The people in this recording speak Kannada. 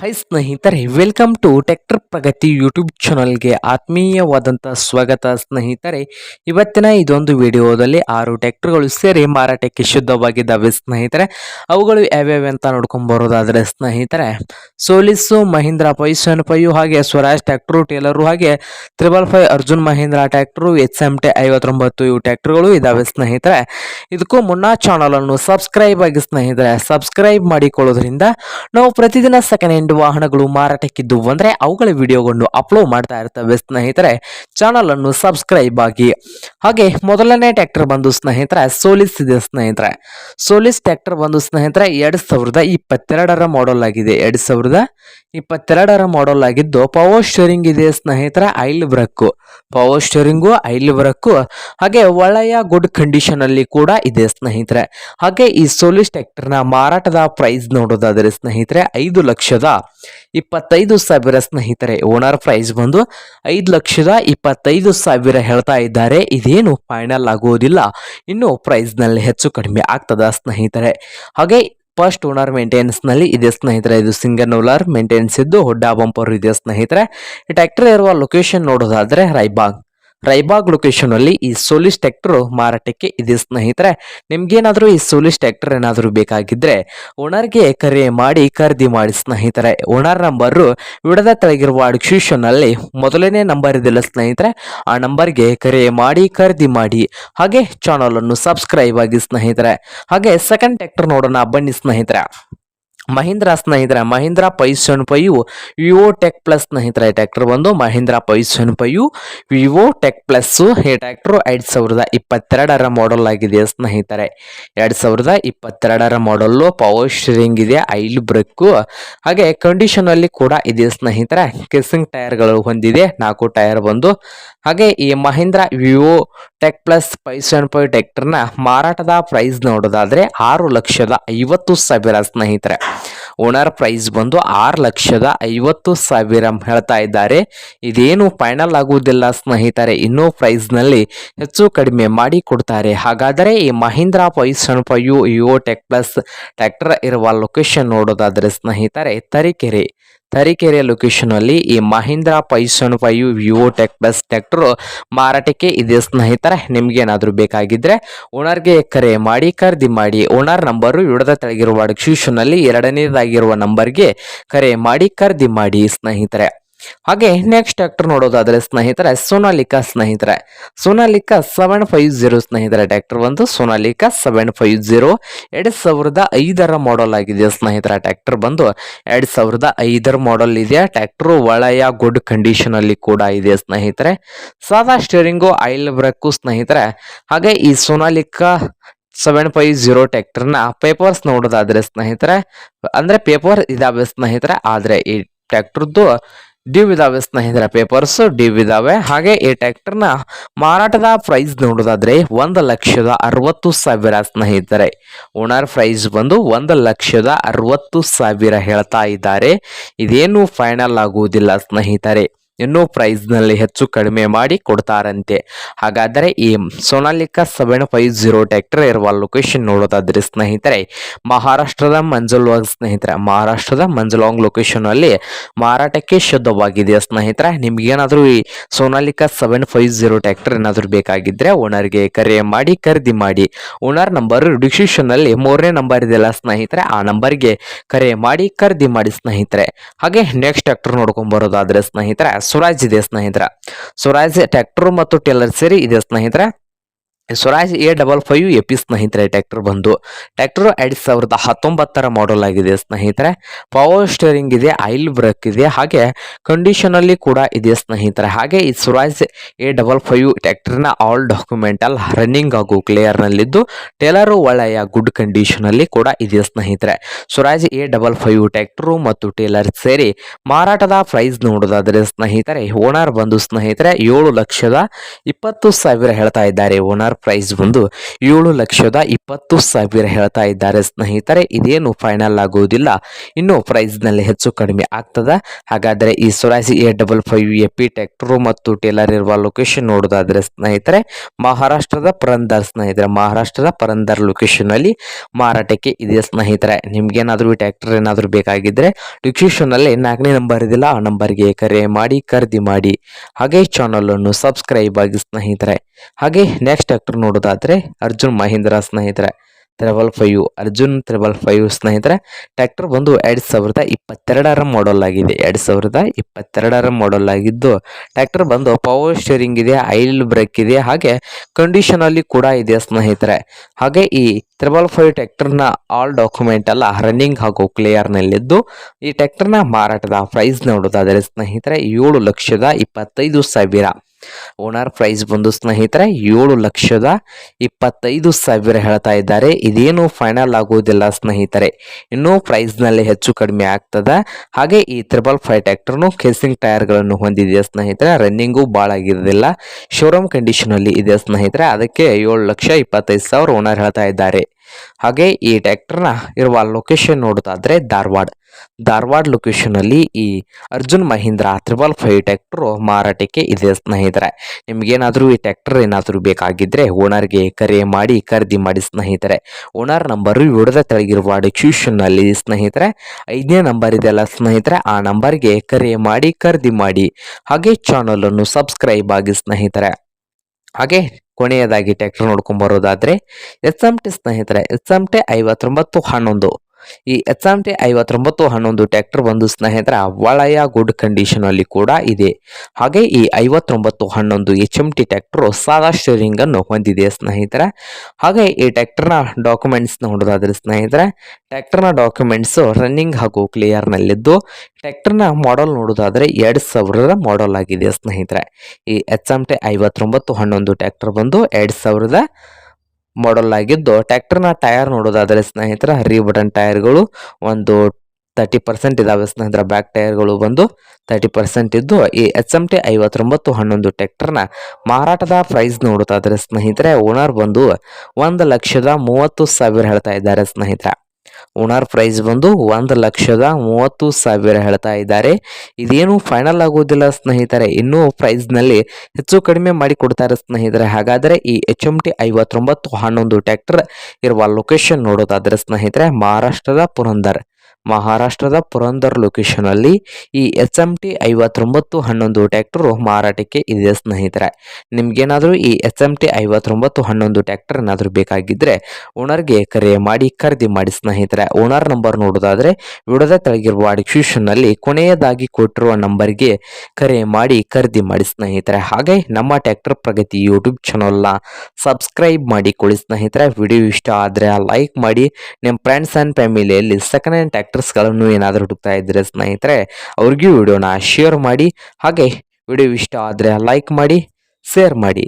ಹೈ ಸ್ನೇಹಿತರೆ welcome to tractor Pragati YouTube ಚಾನಲ್ಗೆ ಆತ್ಮೀಯವಾದಂಥ ಸ್ವಾಗತ ಸ್ನೇಹಿತರೆ. ಇವತ್ತಿನ ಇದೊಂದು ವಿಡಿಯೋದಲ್ಲಿ ಆರು ಟ್ಯಾಕ್ಟರ್ಗಳು ಸೇರಿ ಮಾರಾಟಕ್ಕೆ ಶುದ್ಧವಾಗಿದ್ದಾವೆ ಸ್ನೇಹಿತರೆ. ಅವುಗಳು ಯಾವ್ಯಾವ ಅಂತ ನೋಡ್ಕೊಂಡು ಬರೋದಾದರೆ ಸ್ನೇಹಿತರೆ, ಸೋಲಿಸು, ಮಹೀಂದ್ರ ಪೈಸನ್ ಪೈಯು ಹಾಗೆ ಸ್ವರಾಜ್ ಟ್ಯಾಕ್ಟ್ರು ಟೇಲರು ಹಾಗೆ triple five Arjun Mahindra tractor H M T ಐವತ್ತೊಂಬತ್ತು ಇವು ಟ್ಯಾಕ್ಟ್ರುಗಳು ಇದಾವೆ ಸ್ನೇಹಿತರೆ. ಇದಕ್ಕೂ ಮುನ್ನ ಚಾನಲನ್ನು ಸಬ್ಸ್ಕ್ರೈಬ್ ಆಗಿ ಸ್ನೇಹಿತರೆ ಸಬ್ಸ್ಕ್ರೈಬ್ ಮಾಡಿಕೊಳ್ಳೋದ್ರಿಂದ ನಾವು ಪ್ರತಿದಿನ ಸೆಕೆಂಡ್ ಹ್ಯಾಂಡ್ ವಾಹನಗಳು ಮಾರಾಟಕ್ಕಿದ್ದು ಅಂದರೆ ಅವುಗಳ ವಿಡಿಯೋಗಳನ್ನು ಅಪ್ಲೋಡ್ ಮಾಡ್ತಾ ಇರ್ತವೆ ಸ್ನೇಹಿತರೆ ಚಾನಲ್ ಅನ್ನು ಸಬ್ಸ್ಕ್ರೈಬ್ ಆಗಿ. ಹಾಗೆ ಮೊದಲನೇ ಟ್ಯಾಕ್ಟರ್ ಬಂದು ಸ್ನೇಹಿತರೆ ಸೋಲಿಸ್ ಇದೆ ಸ್ನೇಹಿತರೆ. ಸೋಲಿಸ್ ಟ್ಯಾಕ್ಟರ್ ಬಂದು ಸ್ನೇಹಿತರೆ, ಎರಡ್ ಸಾವಿರದ ಇಪ್ಪತ್ತೆರಡರ ಮಾಡೆಲ್ ಆಗಿದೆ. ಎರಡ್ ಸಾವಿರದ ಇಪ್ಪತ್ತೆರಡರ ಮಾಡೆಲ್ ಆಗಿದ್ದು ಪವರ್ ಸ್ಟೇರಿಂಗ್ ಇದೆ ಸ್ನೇಹಿತರೆ, oil brake power steering oil brake ಹಾಗೆ ಒಳ್ಳೆಯ ಗುಡ್ ಕಂಡೀಷನ್ ಅಲ್ಲಿ ಕೂಡ ಇದೆ ಸ್ನೇಹಿತರೆ. ಹಾಗೆ ಈ ಸೋಲಿಸ್ನ ಮಾರಾಟದ ಪ್ರೈಸ್ ನೋಡೋದಾದ್ರೆ ಸ್ನೇಹಿತರೆ, ಐದು ಲಕ್ಷದ ಇಪ್ಪತ್ತೈದು ಸಾವಿರ ಸ್ನೇಹಿತರೆ. ಓನರ್ ಪ್ರೈಸ್ ಬಂದು ಐದು ಲಕ್ಷದ ಇಪ್ಪತ್ತೈದು ಸಾವಿರ ಹೇಳ್ತಾ ಇದ್ದಾರೆ. ಇದೇನು ಫೈನಲ್ ಆಗುವುದಿಲ್ಲ ಇನ್ನು ಪ್ರೈಸ್ನಲ್ಲಿ ಹೆಚ್ಚು ಕಡಿಮೆ ಆಗ್ತದ ಸ್ನೇಹಿತರೆ. ಹಾಗೆ ಫಸ್ಟ್ ಓನರ್ ಮೇಂಟೆನೆನ್ಸ್ನಲ್ಲಿ ಇದೆ ಸ್ನೇಹಿತರೆ, ಇದು ಸಿಂಗಲ್ ಓನರ್, ಮೇಂಟೆನೆನ್ಸ್ ಇದ್ದು, ಹೊಡ್ಡಾ ಬಂಪರ್ ಇದೆ ಸ್ನೇಹಿತರೆ. ಟ್ರ್ಯಾಕ್ಟರ್ ಇರುವ ಲೊಕೇಶನ್ ನೋಡೋದಾದ್ರೆ ರೈಬಾಗ್ ರೈಬಾಗ್ ಲೊಕೇಶನ್ ಅಲ್ಲಿ ಈ ಸೋಲಿಸ್ ಟ್ರ್ಯಾಕ್ಟರ್ ಮಾರಾಟಕ್ಕೆ ಇದೆ ಸ್ನೇಹಿತರೆ. ನಿಮ್ಗೇನಾದ್ರೂ ಈ ಸೋಲಿಸ್ ಟ್ರ್ಯಾಕ್ಟರ್ ಏನಾದರೂ ಬೇಕಾಗಿದ್ರೆ ಓನರ್ಗೆ ಕರೆ ಮಾಡಿ ಖರೀದಿ ಮಾಡಿ ಸ್ನೇಹಿತರೆ. ಓನರ್ ನಂಬರ್ ವಿಡದ ತೆಳಗಿರುವ ಡಿಸ್ಕ್ರಿಪ್ಷನ್ ಅಲ್ಲಿ ಮೊದಲನೇ ನಂಬರ್ ಇದೆಲ್ಲ ಸ್ನೇಹಿತರೆ. ಆ ನಂಬರ್ಗೆ ಕರೆ ಮಾಡಿ ಖರೀದಿ ಮಾಡಿ. ಹಾಗೆ ಚಾನಲ್ ಅನ್ನು ಸಬ್ಸ್ಕ್ರೈಬ್ ಆಗಿ ಸ್ನೇಹಿತರೆ. ಹಾಗೆ ಸೆಕೆಂಡ್ ಟ್ರ್ಯಾಕ್ಟರ್ ನೋಡೋಣ ಬನ್ನಿ ಸ್ನೇಹಿತರೆ. ಮಹೀಂದ್ರ ಸ್ನೇಹಿತರೆ, ಮಹೀಂದ್ರ ಪೈಸನ್ ಪೈಯು ವಿವೋ ಟೆಕ್ ಪ್ಲಸ್ ಸ್ನೇಹಿತರೆ, ಟ್ರ್ಯಾಕ್ಟರ್ ಬಂದು ಮಹೀಂದ್ರ ಪೈಸನ್ ಪೈಯು ವಿವೋ ಟೆಕ್ ಪ್ಲಸ್ ಈ ಟ್ಯಾಕ್ಟ್ರು ಎರಡು ಸಾವಿರದ ಇಪ್ಪತ್ತೆರಡರ ಮಾಡೆಲ್ ಆಗಿದೆ ಸ್ನೇಹಿತರೆ. ಎರಡು ಸಾವಿರದ ಇಪ್ಪತ್ತೆರಡರ ಮಾಡಲ್ಲು ಪವರ್ ಸ್ಟೀರಿಂಗ್ ಇದೆ ಐಲ್ ಬ್ರೇಕು ಹಾಗೆ ಕಂಡೀಷನಲ್ಲಿ ಕೂಡ ಇದೆ ಸ್ನೇಹಿತರೆ. ಕೆಸಿಂಗ್ ಟೈರ್ಗಳು ಹೊಂದಿದೆ, ನಾಲ್ಕು ಟೈರ್ ಬಂದು ಹಾಗೆ ಈ ಮಹೀಂದ್ರ ವಿವೋ ಟೆಕ್ ಪ್ಲಸ್ ಪೈಸನ್ ಫೈವ್ ಟೆಕ್ಟರ್ನ ಮಾರಾಟದ ಪ್ರೈಸ್ ನೋಡೋದಾದರೆ ಆರು ಲಕ್ಷದ ಐವತ್ತು ಸಾವಿರ ಸ್ನೇಹಿತರೆ. ಓನರ್ ಪ್ರೈಸ್ ಬಂದು ಆರು ಲಕ್ಷದ ಐವತ್ತು ಸಾವಿರ ಹೇಳ್ತಾ ಇದ್ದಾರೆ. ಇದೇನು ಫೈನಲ್ ಆಗುವುದಿಲ್ಲ ಸ್ನೇಹಿತರೆ, ಇನ್ನೂ ಪ್ರೈಸ್ನಲ್ಲಿ ಹೆಚ್ಚು ಕಡಿಮೆ ಮಾಡಿ ಕೊಡ್ತಾರೆ. ಹಾಗಾದರೆ ಈ ಮಹೀಂದ್ರ ಪೈಸನ್ ಪೈಯು ವಿವೋ ಟೆಕ್ ಪ್ಲಸ್ ಟ್ರ್ಯಾಕ್ಟರ್ ಇರುವ ಲೊಕೇಶನ್ ನೋಡೋದಾದರೆ ಸ್ನೇಹಿತರೆ ತರೀಕೆರೆ. ತರೀಕೆರೆ ಲೊಕೇಶನ್ನಲ್ಲಿ ಈ Mahindra Poisson five Yuvo tech plus tractor ಮಾರಾಟಕ್ಕೆ ಇದೆ ಸ್ನೇಹಿತರೆ ಏನಾದರೂ ಬೇಕಾಗಿದ್ದರೆ ಓನರ್ಗೆ ಕರೆ ಮಾಡಿ, ಖರೀದಿ ಮಾಡಿ. ಓನರ್ ನಂಬರು ವಿಡದ ತೆಳಗಿರುವ ಡಿಸ್ಕ್ರಿಪ್ಷನ್ ಅಲ್ಲಿ ಎರಡನೇದಾಗಿರುವ ನಂಬರ್ಗೆ ಕರೆ ಮಾಡಿ, ಖರೀದಿ ಮಾಡಿ ಸ್ನೇಹಿತರೆ. ಹಾಗೆ ನೆಕ್ಸ್ಟ್ ಟ್ರ್ಯಾಕ್ಟರ್ ನೋಡೋದಾದ್ರೆ ಸ್ನೇಹಿತರೆ, ಸೋನಾಲಿಕಾ ಸ್ನೇಹಿತರೆ. ಸೋನಾಲಿಕಾ ಸೆವೆನ್ ಫೈವ್ ಜೀರೋ ಸ್ನೇಹಿತರೆ ಟ್ರ್ಯಾಕ್ಟರ್ ಬಂದು ಸೋನಾಲಿಕಾ ಸೆವೆನ್ ಫೈವ್ ಜೀರೋ ಎರಡ್ ಸಾವಿರದ ಐದರ ಮಾಡೆಲ್ ಆಗಿದೆ ಸ್ನೇಹಿತರೆ ಟ್ರ್ಯಾಕ್ಟರ್ ಬಂದು? ಎರಡು ಸಾವಿರದ ಐದರ ಮಾಡೆಲ್ ಇದೆ ಟ್ರ್ಯಾಕ್ಟರ್ ಒಳೆಯ ಗುಡ್ ಕಂಡೀಷನ್ ಅಲ್ಲಿ ಕೂಡ ಇದೆ ಸ್ನೇಹಿತರೆ? ಸಾದಾ ಸ್ಟೇರಿಂಗು ಆಯಿಲ್ ಬ್ರೇಕು ಸ್ನೇಹಿತರೆ. ಹಾಗೆ ಈ ಸೋನಾಲಿಕಾ ಸೆವೆನ್ ಫೈವ್ ಜೀರೋ ಟ್ರ್ಯಾಕ್ಟರ್ನ ಪೇಪರ್ಸ್ ನೋಡೋದಾದ್ರೆ ಸ್ನೇಹಿತರೆ, ಅಂದ್ರೆ ಪೇಪರ್ ಇದಾವೆ ಸ್ನೇಹಿತರೆ, ಆದರೆ ಈ ಟ್ರ್ಯಾಕ್ಟರ್ದು ಡ್ಯೂ ಇದಾವೆ ಸ್ನೇಹಿತರ, ಪೇಪರ್ಸ್ ಡ್ಯೂ ಇದಾವೆ ಹಾಗೆ ಈ ಟ್ಯಾಕ್ಟರ್ನ ಮಾರಾಟದ ಪ್ರೈಸ್ ನೋಡೋದಾದ್ರೆ ಒಂದು ಲಕ್ಷದ ಅರವತ್ತು ಸಾವಿರ ಸ್ನೇಹಿತರೆ. ಓನರ್ ಪ್ರೈಸ್ ಬಂದು ಒಂದು ಲಕ್ಷದ ಅರವತ್ತು ಸಾವಿರ ಹೇಳ್ತಾ ಇದ್ದಾರೆ. ಇದೇನು ಫೈನಲ್ ಆಗುವುದಿಲ್ಲ ಸ್ನೇಹಿತರೆ. ಇನ್ನೂ ಪ್ರೈಸ್ನಲ್ಲಿ ಹೆಚ್ಚು ಕಡಿಮೆ ಮಾಡಿ ಕೊಡ್ತಾರಂತೆ. ಹಾಗಾದರೆ ಈ Sonalika seven five zero tractor ಇರುವ ಲೊಕೇಶನ್ ನೋಡೋದಾದ್ರೆ ಸ್ನೇಹಿತರೆ, ಮಹಾರಾಷ್ಟ್ರದ ಮಂಜುಲಾಂಗ್ ಸ್ನೇಹಿತರೆ, ಮಹಾರಾಷ್ಟ್ರದ ಮಂಜುಲಾಂಗ್ ಲೊಕೇಶನ್ ಅಲ್ಲಿ ಮಾರಾಟಕ್ಕೆ ಶುದ್ಧವಾಗಿದೆ ಸ್ನೇಹಿತರೆ? ನಿಮಗೇನಾದರೂ ಈ Sonalika seven five zero tractor ಏನಾದರೂ ಬೇಕಾಗಿದ್ದರೆ ಓನರ್ಗೆ ಕರೆ ಮಾಡಿ, ಖರೀದಿ ಮಾಡಿ. ಓನರ್ ನಂಬರ್ ಡಿಸ್ಕ್ರಿಪ್ಷನ್ ಅಲ್ಲಿ ಮೂರನೇ ನಂಬರ್ ಇದೆಯಲ್ಲ ಸ್ನೇಹಿತರೆ, ಆ ನಂಬರ್ಗೆ ಕರೆ ಮಾಡಿ, ಖರೀದಿ ಮಾಡಿ ಸ್ನೇಹಿತರೆ. ಹಾಗೆ ನೆಕ್ಸ್ಟ್ ಟ್ಯಾಕ್ಟರ್ ನೋಡ್ಕೊಂಡ್ ಬರೋದಾದ್ರೆ ಸ್ನೇಹಿತರೆ ಸ್ವರಾಜ್ ಇದೆ ಸ್ನೇಹಿತರ. ಸ್ವರಾಜ್ ಟ್ರ್ಯಾಕ್ಟರ್ ಮತ್ತು ಟೇಲರ್ ಸೇರಿ ಇದೆ ಸ್ನೇಹಿತರೆ. Swaraj A double five A P ಸ್ನೇಹಿತರೆ, ಟ್ರ್ಯಾಕ್ಟರ್ ಬಂದು. ಟ್ರ್ಯಾಕ್ಟರ್ ಎರಡ್ ಸಾವಿರದ ಹತ್ತೊಂಬತ್ತರ ಮಾಡೆಲ್ ಆಗಿದೆ ಸ್ನೇಹಿತರೆ. ಪವರ್ ಸ್ಟೇರಿಂಗ್ ಇದೆ ಆಯಿಲ್ ಬ್ರೇಕ್ ಇದೆ, ಹಾಗೆ ಕಂಡೀಷನ್ ಅಲ್ಲಿ ಕೂಡ ಇದೆ ಸ್ನೇಹಿತರೆ. ಹಾಗೆ ಈ ಸ್ವರಾಜ್ ಎ ಡಬಲ್ ಫೈವ್ ಟ್ಯಾಕ್ಟರ್ನ ಆಲ್ ಡಾಕ್ಯುಮೆಂಟಲ್ ರನ್ನಿಂಗ್ ಹಾಗೂ ಕ್ಲಿಯರ್ ನಲ್ಲಿದ್ದು ಟೇಲರು ಒಳ್ಳೆಯ ಗುಡ್ ಕಂಡೀಷನ್ ಅಲ್ಲಿ ಕೂಡ ಇದೆ ಸ್ನೇಹಿತರೆ. Swaraj A double five tractor ಮತ್ತು ಟೇಲರ್ ಸೇರಿ ಮಾರಾಟದ ಪ್ರೈಸ್ ನೋಡೋದಾದ್ರೆ ಸ್ನೇಹಿತರೆ ಓನರ್ ಬಂದು ಸ್ನೇಹಿತರೆ, ಏಳು ಲಕ್ಷದ ಇಪ್ಪತ್ತು ಸಾವಿರ ಹೇಳ್ತಾ ಇದ್ದಾರೆ ಓನರ್ ಪ್ರೈಸ್ ಬಂದು ಏಳು ಲಕ್ಷದ ಇಪ್ಪತ್ತು ಸಾವಿರ ಹೇಳ್ತಾ ಇದ್ದಾರೆ ಸ್ನೇಹಿತರೆ. ಇದೇನು ಫೈನಲ್ ಆಗುವುದಿಲ್ಲ ಇನ್ನು ಪ್ರೈಸ್ನಲ್ಲಿ ಹೆಚ್ಚು ಕಡಿಮೆ ಆಗ್ತದೆ. ಹಾಗಾದರೆ ಈ ಸೊರಾಸಿ A double five A P tractor ಮತ್ತು ಟೇಲರ್ ಇರುವ ಲೊಕೇಶನ್ ನೋಡೋದಾದ್ರೆ ಸ್ನೇಹಿತರೆ, ಮಹಾರಾಷ್ಟ್ರದ ಪರಂದರ್ ಸ್ನೇಹಿತರೆ, ಮಹಾರಾಷ್ಟ್ರದ ಪರಂದರ್ ಲೊಕೇಶನ್ ಅಲ್ಲಿ ಮಾರಾಟಕ್ಕೆ ಇದೆ ಸ್ನೇಹಿತರೆ. ನಿಮ್ಗೇನಾದರೂ ಈ ಟ್ಯಾಕ್ಟರ್ ಏನಾದರೂ ಬೇಕಾಗಿದ್ರೆ ಡಿಸ್ಕ್ರಿಪ್ಷನ್ ಅಲ್ಲಿ ನಾಲ್ಕನೇ ನಂಬರ್ ಇದಿಲ್ಲ, ಆ ನಂಬರ್ಗೆ ಕರೆ ಮಾಡಿ, ಖರೀದಿ ಮಾಡಿ. ಹಾಗೆ ಚಾನಲನ್ನು ಸಬ್ಸ್ಕ್ರೈಬ್ ಆಗಿ ಸ್ನೇಹಿತರೆ. ಹಾಗೆ ನೆಕ್ಸ್ಟ್ ಟ್ಯಾಕ್ಟರ್ ನೋಡೋದಾದರೆ ಅರ್ಜುನ್ ಮಹೇಂದ್ರ ಸ್ನೇಹಿತರೆ. Triple five Arjun triple five ಸ್ನೇಹಿತರೆ. ಟ್ರ್ಯಾಕ್ಟರ್ ಬಂದು ಎರಡು ಸಾವಿರದ ಇಪ್ಪತ್ತೆರಡರ ಮಾಡೆಲ್ ಆಗಿದೆ. ಎರಡು ಸಾವಿರದ ಇಪ್ಪತ್ತೆರಡರ ಮಾಡೆಲ್ ಆಗಿದ್ದು ಟ್ರ್ಯಾಕ್ಟರ್ ಬಂದು ಪವರ್ ಸ್ಟೇರಿಂಗ್ ಇದೆ ಐಲ್ ಬ್ರೇಕ್ ಇದೆ, ಹಾಗೆ ಕಂಡೀಷನ್ ಅಲ್ಲಿ ಕೂಡ ಇದೆ ಸ್ನೇಹಿತರೆ. ಹಾಗೆ ಈ ತ್ರಿಬಲ್ ಫೈವ್ ಟ್ಯಾಕ್ಟರ್ನ ಆಲ್ ಡಾಕ್ಯುಮೆಂಟ್ ಎಲ್ಲ ರನ್ನಿಂಗ್ ಹಾಗೂ ಕ್ಲಿಯರ್ನಲ್ಲಿದ್ದು ಈ ಟ್ಯಾಕ್ಟರ್ನ ಮಾರಾಟದ ಪ್ರೈಸ್ ನೋಡೋದಾದರೆ ಸ್ನೇಹಿತರೆ ಏಳು ಲಕ್ಷದ ಇಪ್ಪತ್ತೈದು ಸಾವಿರ. ಓನರ್ ಪ್ರೈಸ್ ಬಂದು ಸ್ನೇಹಿತರೆ ಏಳು ಲಕ್ಷದ ಇಪ್ಪತ್ತೈದು ಸಾವಿರ ಹೇಳ್ತಾ ಇದ್ದಾರೆ. ಇದೇನು ಫೈನಲ್ ಆಗುವುದಿಲ್ಲ ಸ್ನೇಹಿತರೆ. ಇನ್ನೂ ಪ್ರೈಸ್ನಲ್ಲಿ ಹೆಚ್ಚು ಕಡಿಮೆ ಆಗ್ತದೆ. ಹಾಗೆ ಈ ತ್ರಿಬಲ್ ಫೈವ್ ಟ್ಯಾಕ್ಟರ್ನು ಕೇಸಿಂಗ್ ಟೈರ್ಗಳನ್ನು ಹೊಂದಿದೆ ಸ್ನೇಹಿತರೆ. ರನ್ನಿಂಗು ಭಾಳ ಆಗಿರೋದಿಲ್ಲ. ಶೋರೂಮ್ ಕಂಡೀಷನಲ್ಲಿ ಇದೆ ಸ್ನೇಹಿತರೆ. ಅದಕ್ಕೆ ಏಳು ಲಕ್ಷ ಇಪ್ಪತ್ತೈದು ಸಾವಿರ ಓನರ್ ಹೇಳ್ತಾ ಇದ್ದಾರೆ. ಹಾಗೆ ಈ ಟ್ಯಾಕ್ಟರ್ನ ಇರುವ ಲೊಕೇಶನ್ ನೋಡೋದಾದರೆ ಧಾರವಾಡ. ಧಾರವಾಡ ಲೊಕೇಶನ್ ಅಲ್ಲಿ ಈ Arjun Mahindra triple five tractor ಮಾರಾಟಕ್ಕೆ ಇದೆ ಸ್ನೇಹಿತರೆ. ನಿಮಗೇನಾದರೂ ಈ ಟ್ಯಾಕ್ಟರ್ ಏನಾದರೂ ಬೇಕಾಗಿದ್ರೆ ಓನರ್ಗೆ ಕರೆ ಮಾಡಿ, ಖರೀದಿ ಮಾಡಿ ಸ್ನೇಹಿತರೆ. ಓನರ್ ನಂಬರ್ ವಿಡದ ತೆಳಗಿರುವ ಡಿಸ್ಕ್ರಿಪ್ಷನ್ನಲ್ಲಿ ಸ್ನೇಹಿತರೆ. ಐದನೇ ನಂಬರ್ ಇದೆಲ್ಲ ಸ್ನೇಹಿತರೆ, ಆ ನಂಬರ್ಗೆ ಕರೆ ಮಾಡಿ, ಖರೀದಿ ಮಾಡಿ. ಹಾಗೆ ಚಾನಲನ್ನು ಸಬ್ಸ್ಕ್ರೈಬ್ ಆಗಿ ಸ್ನೇಹಿತರೆ. ಹಾಗೆ ಕೊನೆಯದಾಗಿ ಟ್ಯಾಕ್ಟರ್ ನೋಡ್ಕೊಂಡ್ ಬರೋದಾದ್ರೆ ಎಸ್ ಎಂ ಟಿ ಸ್ನೇಹಿತರೆ, ಎಸ್ ಎಂ ಟಿ ಐವತ್ತೊಂಬತ್ತು ಹನ್ನೊಂದು. ಈ ಎಚ್ ಎಂ ಟಿ ಐವತ್ತೊಂಬತ್ತು ಹನ್ನೊಂದು ಟ್ರ್ಯಾಕ್ಟರ್ ಬಂದು ಸ್ನೇಹಿತರ ಒಳ್ಳೆಯ ಗುಡ್ ಕಂಡೀಷನ್ ಅಲ್ಲಿ ಕೂಡ ಇದೆ. ಹಾಗೆ ಈ ಐವತ್ತೊಂಬತ್ತು ಹನ್ನೊಂದು ಎಚ್ ಎಂ ಟಿ ಟ್ರ್ಯಾಕ್ಟರ್ ಸಾದಾ ಸ್ಟೇರಿಂಗ್ ಅನ್ನು ಹೊಂದಿದೆ ಸ್ನೇಹಿತರ. ಹಾಗೆ ಈ ಟ್ರ್ಯಾಕ್ಟರ್ನ ಡಾಕ್ಯುಮೆಂಟ್ಸ್ ನೋಡೋದಾದ್ರೆ ಸ್ನೇಹಿತರೆ ನ ಡಾಕ್ಯುಮೆಂಟ್ಸ್ ರನ್ನಿಂಗ್ ಹಾಗೂ ಕ್ಲಿಯರ್ ನಲ್ಲಿದ್ದು ಮಾಡಲ್ ನೋಡೋದಾದ್ರೆ ಎರಡ್ ಸಾವಿರದ ಮಾಡೆಲ್ ಆಗಿದೆ ಸ್ನೇಹಿತರೆ. ಈ ಎಚ್ ಎಂ ಟಿ ಐವತ್ತೊಂಬತ್ತು ಹನ್ನೊಂದು ಟ್ರ್ಯಾಕ್ಟರ್ ಬಂದು ಎರಡ್ ಸಾವಿರದ ಮಾಡೆಲ್ ಆಗಿದ್ದು ಟ್ರ್ಯಾಕ್ಟರ್ನ ಟೈರ್ ನೋಡೋದಾದರೆ ಸ್ನೇಹಿತರ, ಹರಿ ಬಟನ್ ಟೈರ್ಗಳು ಒಂದು ತರ್ಟಿ ಪರ್ಸೆಂಟ್ ಇದಾವೆ ಸ್ನೇಹಿತರ. ಬ್ಯಾಕ್ ಟೈರ್ಗಳು ಬಂದು ತರ್ಟಿ ಪರ್ಸೆಂಟ್ ಇದ್ದು, ಈ ಎಚ್ ಎಂ ಟಿ ಐವತ್ತೊಂಬತ್ತು ಹನ್ನೊಂದು ಟ್ರ್ಯಾಕ್ಟರ್ನ ಮಾರಾಟದ ಪ್ರೈಸ್ ನೋಡೋದಾದ್ರೆ ಸ್ನೇಹಿತರೆ ಓನರ್ ಬಂದು ಒಂದು ಲಕ್ಷದ ಮೂವತ್ತು ಸಾವಿರ ಹೇಳ್ತಾ ಇದ್ದಾರೆ ಸ್ನೇಹಿತರ. ಓನರ್ ಪ್ರೈಸ್ ಬಂದು ಒಂದು ಲಕ್ಷದ ಮೂವತ್ತು ಸಾವಿರ ಹೇಳ್ತಾ ಇದ್ದಾರೆ. ಇದೇನು ಫೈನಲ್ ಆಗೋದಿಲ್ಲ ಸ್ನೇಹಿತರೆ. ಇನ್ನೂ ಪ್ರೈಸ್ನಲ್ಲಿ ಹೆಚ್ಚು ಕಡಿಮೆ ಮಾಡಿ ಕೊಡ್ತಾರೆ ಸ್ನೇಹಿತರೆ. ಹಾಗಾದರೆ ಈ ಎಚ್ ಎಂ ಟಿ ಐವತ್ತೊಂಬತ್ತು ಹನ್ನೊಂದು ಟ್ರ್ಯಾಕ್ಟರ್ ಇರುವ ಲೊಕೇಶನ್ ನೋಡೋದಾದರೆ ಸ್ನೇಹಿತರೆ, ಮಹಾರಾಷ್ಟ್ರದ ಪುರಂದರ್. ಮಹಾರಾಷ್ಟ್ರದ ಪುರಂದರ್ ಲೊಕೇಶನಲ್ಲಿ ಈ ಎಚ್ ಎಂ ಟಿ ಐವತ್ತೊಂಬತ್ತು ಹನ್ನೊಂದು ಟ್ಯಾಕ್ಟರು ಮಾರಾಟಕ್ಕೆ ಇದೆ ಸ್ನೇಹಿತರೆ. ನಿಮ್ಗೇನಾದರೂ ಈ ಎಚ್ ಎಂ ಟಿ ಐವತ್ತೊಂಬತ್ತು ಹನ್ನೊಂದು ಟ್ಯಾಕ್ಟರ್ ಏನಾದರೂ ಬೇಕಾಗಿದ್ದರೆ ಓನರ್ಗೆ ಕರೆ ಮಾಡಿ, ಖರೀದಿ ಮಾಡಿ ಸ್ನೇಹಿತರೆ. ಓನರ್ ನಂಬರ್ ನೋಡೋದಾದರೆ ವಿಡದ ತೆಳಗಿರುವ ಡಿಸ್ಕ್ರಿಪ್ಷನ್ನಲ್ಲಿ ಕೊನೆಯದಾಗಿ ಕೊಟ್ಟಿರುವ ನಂಬರ್ಗೆ ಕರೆ ಮಾಡಿ, ಖರೀದಿ ಮಾಡಿ ಸ್ನೇಹಿತರೆ. ಹಾಗೆ ನಮ್ಮ ಟ್ಯಾಕ್ಟರ್ ಪ್ರಗತಿ ಯೂಟ್ಯೂಬ್ ಚಾನಲ್ನ ಸಬ್ಸ್ಕ್ರೈಬ್ ಮಾಡಿಕೊಳ್ಳಿ ಸ್ನೇಹಿತರೆ. ವಿಡಿಯೋ ಇಷ್ಟ ಆದರೆ ಲೈಕ್ ಮಾಡಿ. ನಿಮ್ಮ ಫ್ರೆಂಡ್ಸ್ ಆ್ಯಂಡ್ ಫ್ಯಾಮಿಲಿಯಲ್ಲಿ ಸೆಕೆಂಡ್ ಹ್ಯಾಂಡ್ ಟ್ರ್ಯಾಕ್ಟರ್ಸ್ಗಳನ್ನು ಏನಾದರೂ ಹುಡುಕ್ತಾ ಇದ್ದರೆ ಸ್ನೇಹಿತರೆ, ಅವ್ರಿಗೂ ವಿಡಿಯೋನ ಶೇರ್ ಮಾಡಿ. ಹಾಗೆ ವಿಡಿಯೋ ಇಷ್ಟ ಆದರೆ ಲೈಕ್ ಮಾಡಿ ಶೇರ್ ಮಾಡಿ.